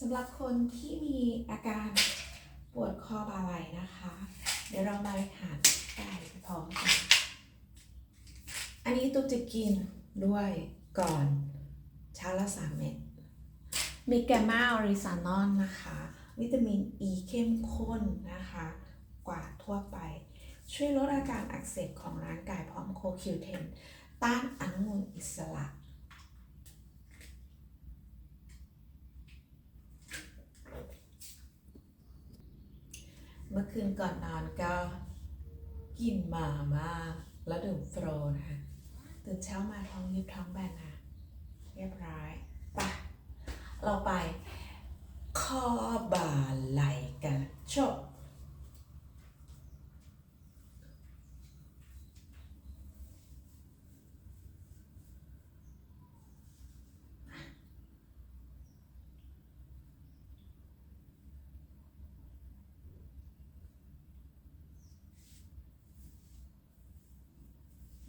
สำหรับคนที่มีอาการปวดคอบ่าไหล่นะคะ เดี๋ยวเรามาหารไก่พร้อมกัน อันนี้ตุ๊กจะกินด้วยก่อนเช้าละสามเม็ด มีแกมมาออริซานอนนะคะ วิตามินอ e ีเข้มข้นนะคะ กว่าทั่วไป ช่วยลดอาการอักเสบของร่างกายพร้อมโคคิวเทนต้านอนุมูลอิสระ เมื่อคืนก่อนนอนก็กินหมามาแล้วดื่มโฟรนะคะตื่นเช้ามาท้องยุบท้องแบนนะเรียบร้อยไปะเราไปข้อบ่าไหล่กันจบ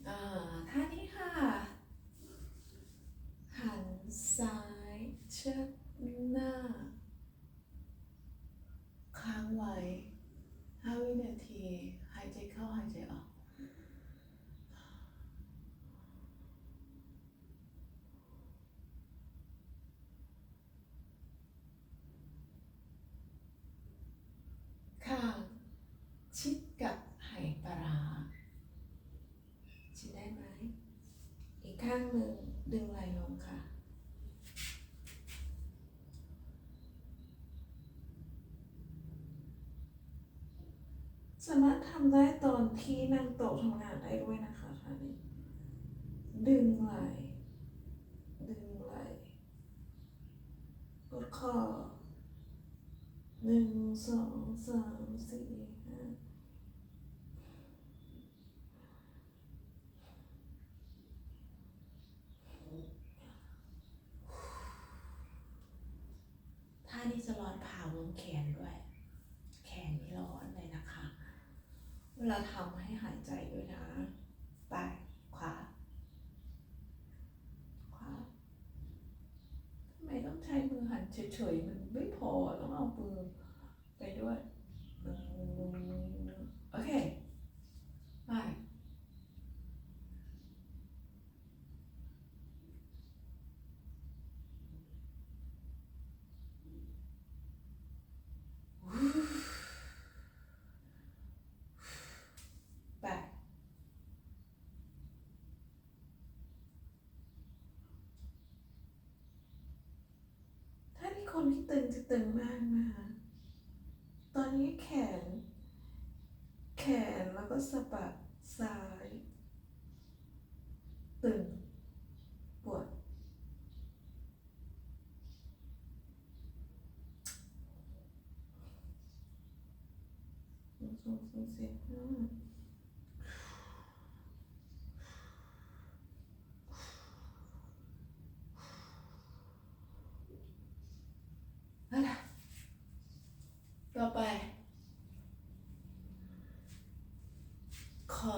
อ่าท่านี้ค่ะ หันซ้ายเชิดหน้า ค้างไว้ 5 วินาที หายใจเข้า หายใจออก ข้าง ชิดกับไหปลาร้า ชิดได้ไหม อีกข้างหนึ่ง ดึงไหล่ลงค่ะ สามารถทำได้ตอนที่นั่งโต๊ะทำงานได้ด้วยนะคะท่านี้ดึงไหล่ดึงไหล่กดคอหนึ่งสองสามสี่ห้า ท่านี้จะร้อนผ่าลง แขนด้วย แขนนี่ร้อนเลยนะคะ เวลาทำให้หายใจด้วยนะ ไป ขวา ขวา ทำไมต้องใช้มือหันเฉยๆ มันไม่พอ ต้องเอามือไปด้วยอืมโอเค ไป ไป ถ้าที่คนที่ตึงจะตึงมากนะคะตอนนี้แขน แขนแล้วก็สะบักซ้าย ตึง ปวด สองสองสามสี่ห้าล่ะต่อไป คอ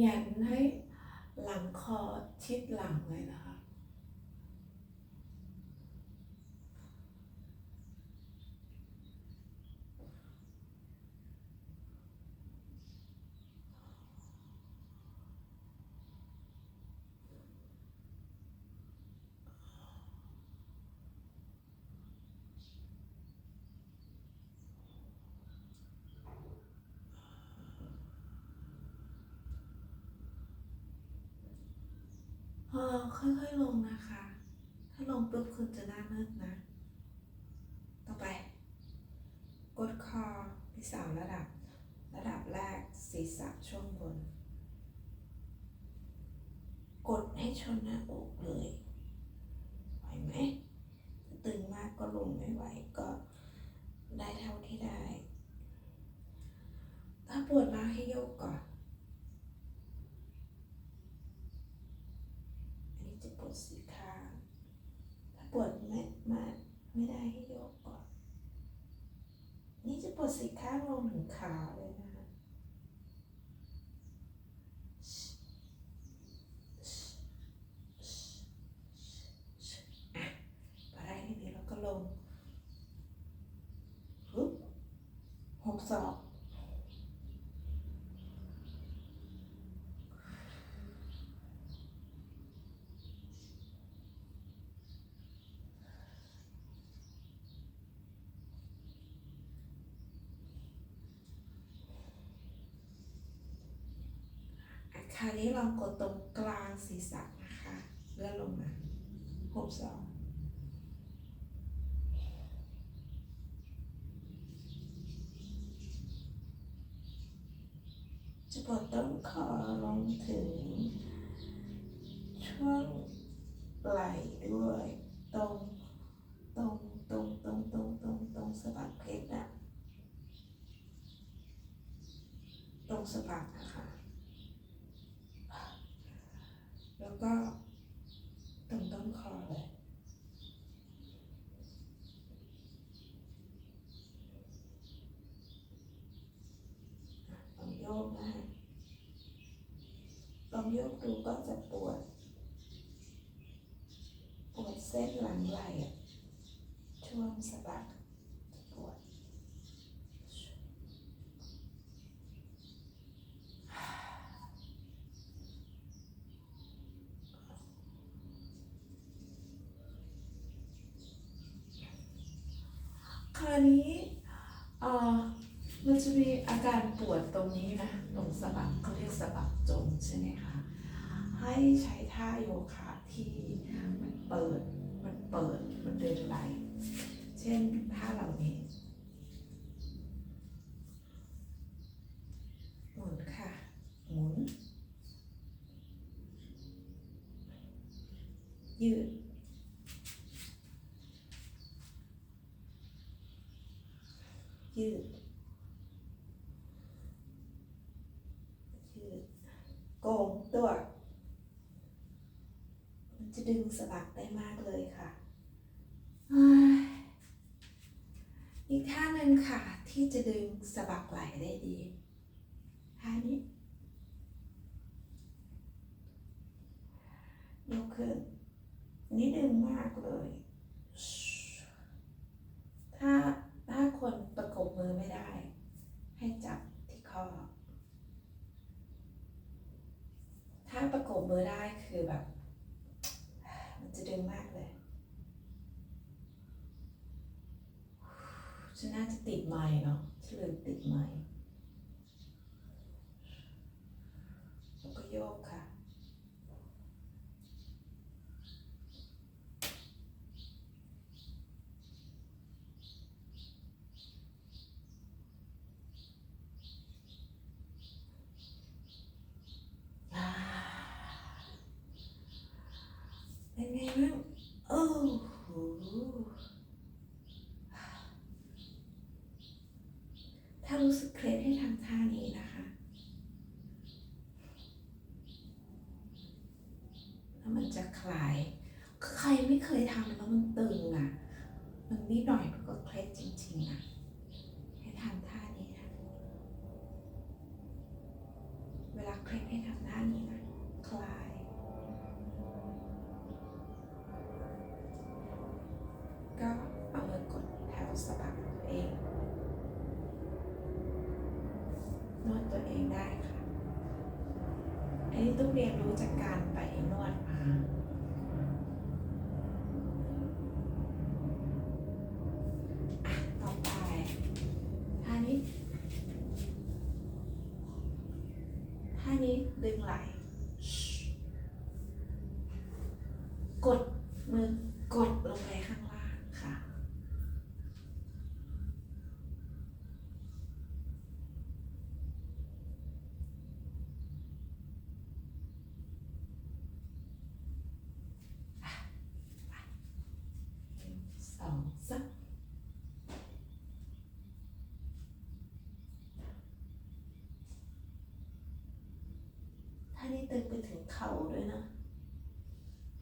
หยันให้หลังคอชิดหลังเลยนะ ค่อยๆลงนะคะ ถ้าลงปุ๊บคุณจะหน้ามืดนะ ต่อไป กดคอที่สามระดับ ระดับแรกศีรษะช่วงบน กดให้ชนหน้าอกเลยไหวไหมตึงมากก็ลงไม่ไหวก็ได้เท่าที่ได้ ถ้าปวดมากให้โยกก่อน ไม่ได้ให้ยกก่อนนี่จะปวดสีข้างลงถึงขาเลยนะคะพอได้ทีเดียวเราก็ลงหกสอง คราวนี้ลองกดตรงกลางศีรษะนะคะเลื่อนลงมาหกสองจะกดต้นคอลงถึง ช่วงไหล่ด้วยตรงตรงตรงตรงตรงตรงตรงสะบักเพชรอะตรงสะบักนะคะ แล้ว ก็ตรงต้นคอเลยอะลองโยกได้ลองโยกดูก็จะปวด ปวดเส้นหลังไหล่อะช่วงสะบักจะปวด คราวนี้เอ่อมันจะมีอาการปวดตรงนี้นะตรงสะบักเขาเรียกสะบักจงใช่ไหมคะให้ใช้ท่าโยคะที่มันเปิด มันเปิด มันเดินไหล เช่นท่าเหล่านี้ หมุนค่ะ หมุน ยืด ยืด ยืด โกงตัว มันจะดึงสะบักได้มากเลยค่ะ อีกท่าหนึ่งค่ะ ที่จะดึงสะบักไหลได้ดีท่านี้ ยกขึ้น นี่ดึงมากเลย ถ้าถ้าคนประกบมือไม่ได้ ให้จับที่ข้อ ถ้าประกบมือได้คือแบบ มันจะดึงมากเลย ฉันน่าจะติดไม้เนาะฉันลืมติดไม้แล้วก็โยกค่ะ อ่าเป็นไงบ้างโอ้โหถ้ารู้สึกเครียดให้ทำท่านี้นะคะ แล้วมัน จะคลายใครไม่เคยทำแล้วมันตึงอะ มันนิดหน่อยมันก็เคล็ดจริงๆอะ ให้ทำท่านี้นะ เวลาเคล็ดให้ทำท่านี้นะ คลาย ก็เอามือกดแถวสะบักตัวเอง นวดตัวเองได้ค่ะ อันนี้ต้องเรียนรู้จากการไปนวดมา อะ ต่อไปท่านี้ท่านี้ดึงไหล่ กดมือกดลงไปข้างล่างค่ะ หนึ่งสองสามท่านี้ตึงไปถึงเข่าด้วยนะ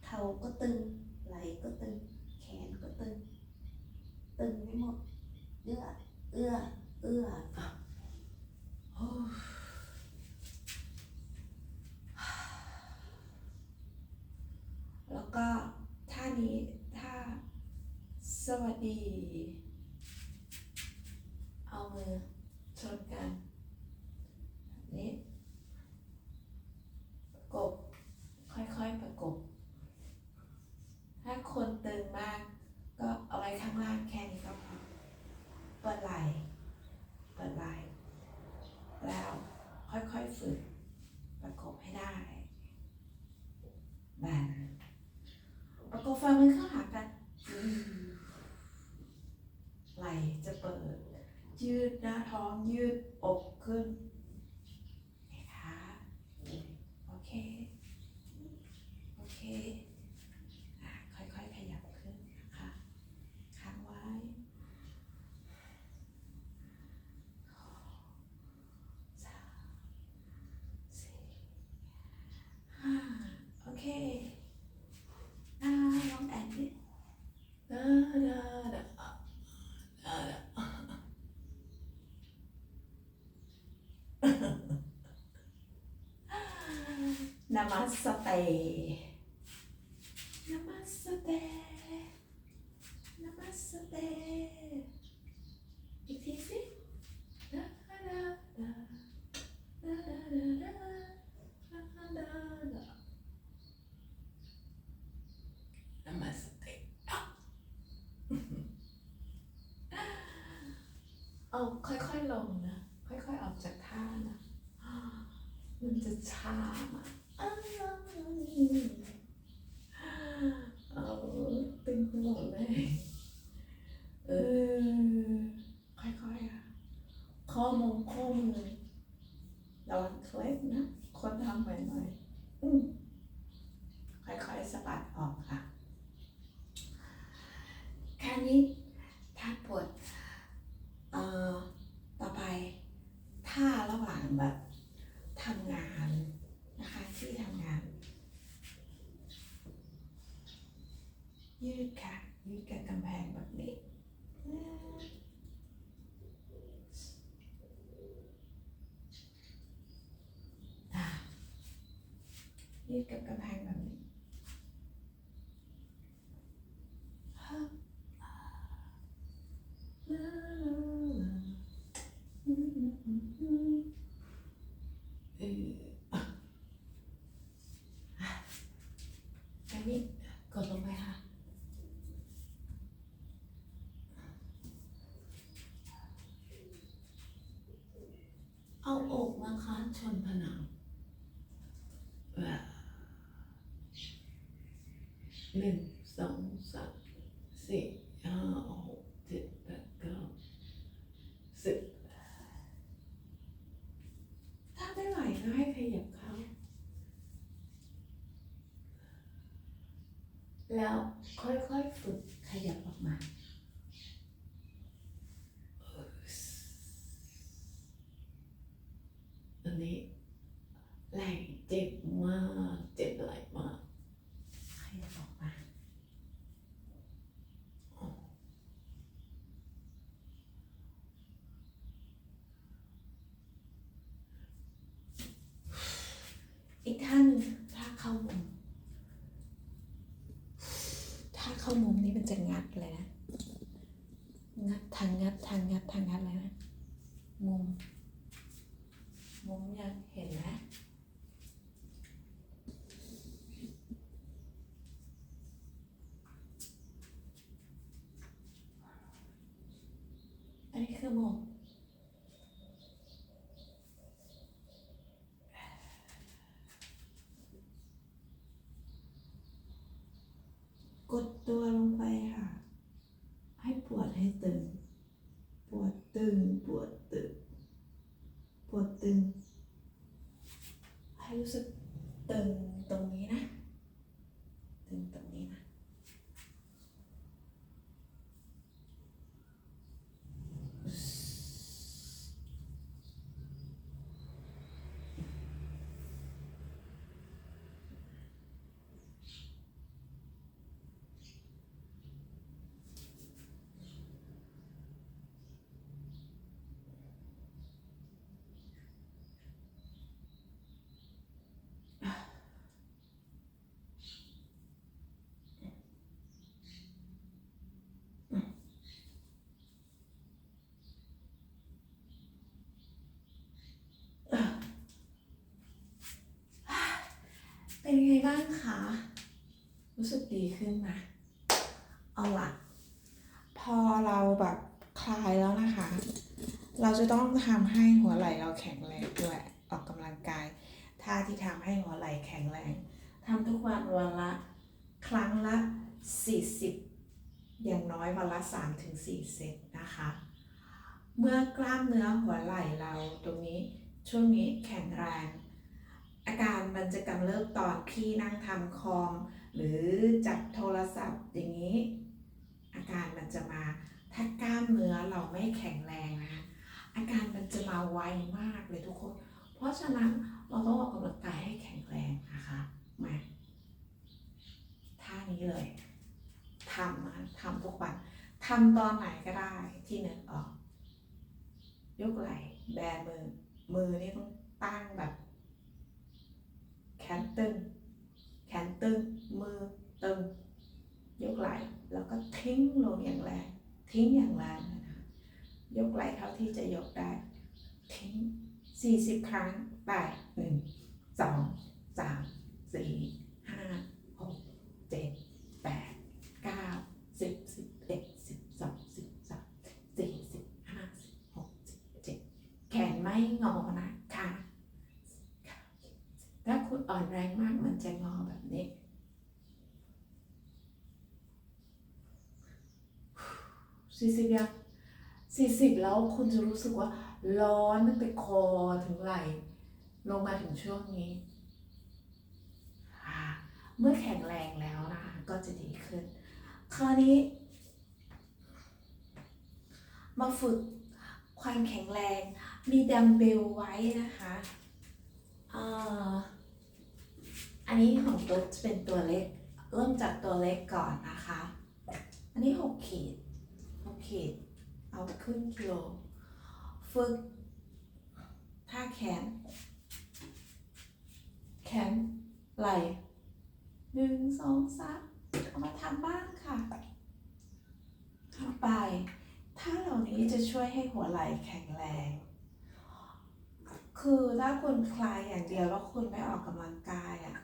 เข่า ก็ตึง ไหล่ก็ตึง แขนก็ตึง ตึงไปหมด เอื้อ เอื้อ เอื้อแล้วก็ท่านี้ท่าสวัสดี เอามือส ฝ่ามือเข้าหากันไหลจะเปิด ยืดหน้าท้องยืดอกขึ้นนะคะโอเค โอเคอะค่อยๆ ขยับขึ้นนะคะค้างไว้สามสี่ห้าโอเคอ่าลองแอนดิดาดาดาดาดา นามัสเต นามัสเตนามัสเตอีกทีสิดาดาดาดาดาดาดาดาดาดานามัสเตเอาค่อยๆลงนะ ค่อยๆออกจากท่านะ มันจะช้ามากอ้าวเอาตึงหัวเลยเออ ค่อยๆอะ ข้อมือข้อมือระวังเคล็ดนะ คนทำใหม่ๆอืมค่อยๆสะบัดออกค่ะแค่ นี้ถ้าปวดเอ่อต่อไปถ้าระหว่างแบบทำงานนะคะที่ทำงาน ยืดค่ะยืดกับกำแพงแบบนี้อะยืดกับกำแพงแบบนี้ฮึบลาลาลาอืมอืมอืมอืม เอออะอันนี้ กดลงไปค่ะ เอาอกมาค้านชนผนังหนึ่งสองสามสี่ห้าหกเจ็ดแปดเก้าสิบ ถ้าไม่ไหวก็ให้ขยับเขา แล้วค่อยๆฝึกขยับออกมา อันนี้ไหล่เจ็บมากเจ็บไหล่มากขยับออกมาอีกท่านึ่งท่าเข้ามุมท่าเข้ามุมนี่มันจะงัดเลยนะ งัดทางงัดทางงัดทางงัดเลยนะ も บ้างคะ รู้สึกดีขึ้นไหมเอาล่ะพอเราแบบคลายแล้วนะคะ เราจะต้องทำให้หัวไหล่เราแข็งแรงด้วยออกกำลังกายท่าที่ทำให้หัวไหล่แข็งแรงทำทุกวันวันละ ครั้งละ 40 อย่างน้อยวันละ 3-4 เซตนะคะ เมื่อกล้ามเนื้อหัวไหล่เราตรงนี้ช่วงนี้แข็งแรง อาการมันจะกำเริบตอนพี่นั่งทำคอม หรือจับโทรศัพท์อย่างนี้ อาการมันจะมาถ้ากล้ามเนื้อเราไม่แข็งแรงนะคะอาการมันจะมาไวมากเลยทุกคน เพราะฉะนั้นเราต้องออกกำลังกายให้แข็งแรงนะคะมาท่านี้เลยทำนะทำทุกวันทำตอนไหนก็ได้ที่นึกออก ยกไหล่แบมือมือนี่ต้องตั้งแบบ แขนตึง แขนตึง มือตึง ยกไหล่แล้วก็ทิ้งลงอย่างแรง ทิ้งอย่างแรงนะคะยกไหล่เท่าที่จะยกได้ ทิ้ง 40 ครั้งไปหนึ่งสองสามสี่ห้าหกเจ็ดแปดเก้าสิบสิบเอ็ดสิบสองสิบสามสี่สิบห้าสิบหกสิบเจ็ดแขนไม่งอนะ คุณอ่อนแรงมากมันจะงอแบบนี้ สี่สิบยังสี่สิบแล้วคุณจะรู้สึกว่าร้อนตั้งแต่คอถึงไหล่ลงมาถึงช่วงนี้ เมื่อแข็งแรงแล้วนะคะ ก็จะดีขึ้น คราวนี้ มาฝึกความแข็งแรง มีดัมเบลไว้นะคะ อ่า อันนี้ของตัวจะเป็นตัวเล็ก เริ่มจากตัวเล็กก่อนนะคะ อันนี้หกขีดหกขีด เอาครึ่งกิโล ฝึกท่าแขน แขน ไหล่หนึ่งสองสามเอามาทำบ้างค่ะทำไปท่าเหล่านี้จะช่วยให้หัวไหล่แข็งแรงคือถ้าคุณคลายอย่างเดียวแล้วคุณไม่ออกกำลังกายอะ่ะ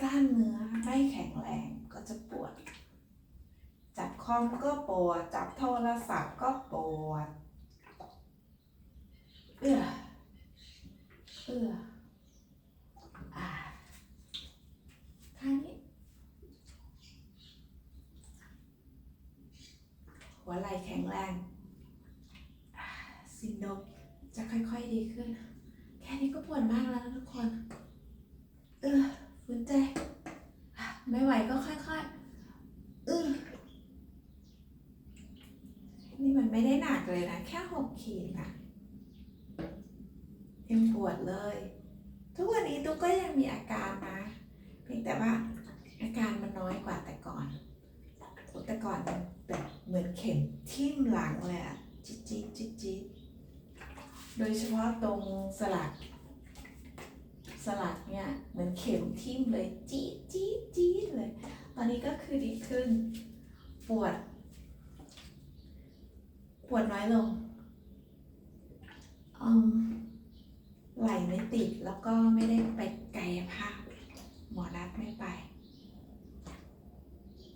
กล้ามเนื้อ ไม่แข็งแรงก็จะปวด จับคอมก็ปวด จับโทรศัพท์ก็ปวด เอื้อ เอื้ออ่าท่านี้ หัวไหล่แข็งแรง ซินโดมจะค่อยๆดีขึ้น แค่นี้ก็ปวดมากแล้วนะทุกคน เออฝืนใจ ไม่ไหวก็ค่อยๆเออนี่มันไม่ได้หนักเลยนะ แค่หกขีดนะยังปวดเลย ทุกวันนี้ตุ๊กก็ยังมีอาการนะเพียงแต่ว่าอาการมันน้อยกว่าแต่ก่อน แต่ก่อนมันแบบเหมือนเข็มทิ่มหลังเลยอะจี๊ดจี๊ดจี๊ดจี๊ดโดยเฉพาะตรงสลัก สลักเนี่ยเหมือนเข็มทิ่มเลยจี๊ดจี๊ดจี๊ดเลย ตอนนี้ก็คือดีขึ้น ปวด ปวดน้อยลงอืมไหลไม่ติดแล้วก็ไม่ได้ไปกายภาพ หมอนัดไม่ไป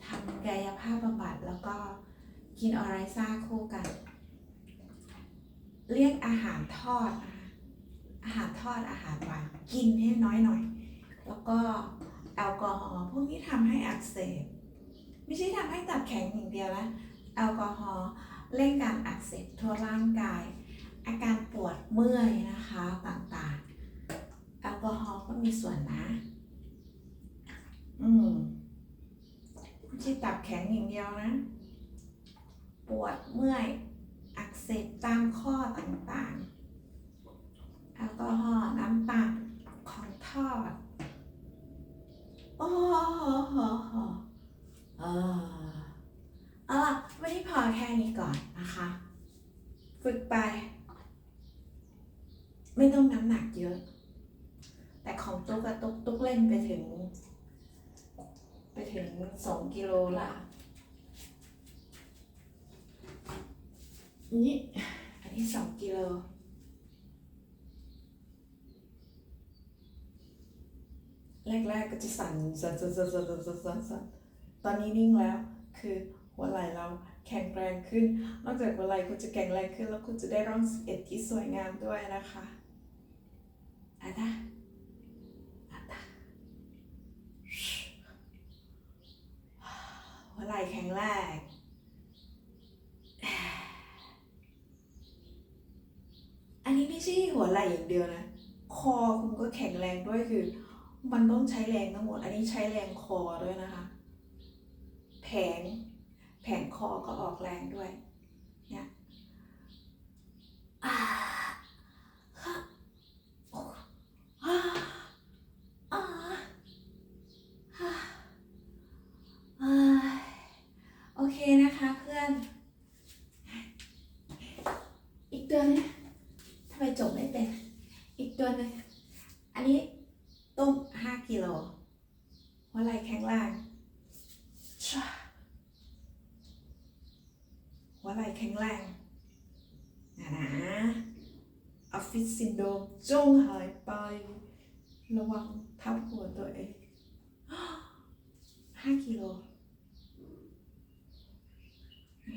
ทำกายภาพบำบัดแล้วก็กินออไรซ่าคู่กันเลี่ยงอาหารทอดนะคะ อาหารทอดอาหารหวานกินให้น้อยหน่อย แล้วก็แอลกอฮอล์พวกนี้ทำให้อักเสบ ไม่ใช่ทำให้ตับแข็งอย่างเดียวนะแอลกอฮอล์เร่งการอักเสบทั่วร่างกาย อาการปวดเมื่อยนะคะต่างๆ แอลกอฮอล์ก็มีส่วนนะ อืมไม่ใช่ตับแข็งอย่างเดียวนะ ปวดเมื่อยอักเสบตามข้อต่างๆ แอลกอฮอล์น้ำตาลของทอดโอ้โหโหโหเออเอาล่ะวันนี้พอแค่นี้ก่อนนะคะ ฝึกไป ไม่ต้องน้ำหนักเยอะ แต่ของตุ๊กตุ๊กตุ๊กเล่นไปถึง ไปถึงสองกิโลละนี่อันนี้สองกิโล แรกๆก็จะสั่นสั่นสั่นสั่นสั่นสั่นสั่นตอนนี้นิ่งแล้ว คือหัวไหล่เราแข็งแรงขึ้น นอกจากหัวไหล่คุณจะแข็งแรงขึ้น แล้วคุณจะได้ร่องสิบเอ็ดที่สวยงามด้วยนะคะอาตาอาตาหัวไหล่แข็งแรงอันนี้ไม่ใช่หัวไหล่อย่างเดียวนะ คอคุณก็แข็งแรงด้วยคือ มันต้องใช้แรงทั้งหมด อันนี้ใช้แรงคอด้วยนะคะ แผง แผงคอก็ออกแรงด้วย เนี่ยอ่าฮะโอ้อ่าอ่าฮะอ่าโอเคนะคะเพื่อน อีกตัวหนึงทำไมจบไม่เป็น อีกตัวหนึงอันนี้ต้มห้ากิโล หัวไหล่แข็งแรงช่าหัวไหล่แข็งแรงนะนะออฟฟิศซินโดมจงหายไป ระวังทับหัวตัวเองห้ากิโลนะ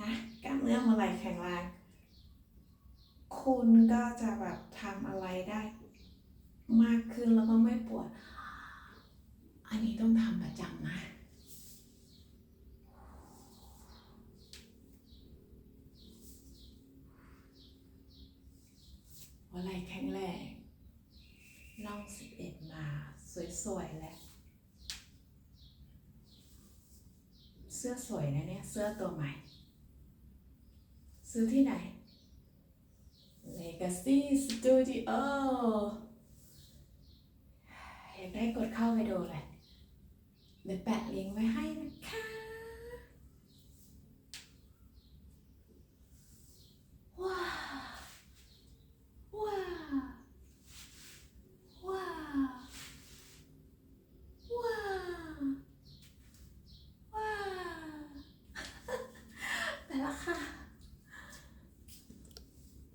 นะกล้ามเนื้อหัวไหล่แข็งแรงคุณก็จะแบบทำอะไรได้ มากขึ้นแล้วก็ไม่ปวด อันนี้ต้องทำประจำนะหัวไหล่แข็งแรงน่องสิบเอ็ดมา สวยๆแหละเสื้อสวยนะเนี่ย เสื้อตัวใหม่ ซื้อที่ไหน Legacy Studio อยากได้กดเข้าไปดูเลย เดี๋ยวแปะลิงก์ไว้ให้นะคะ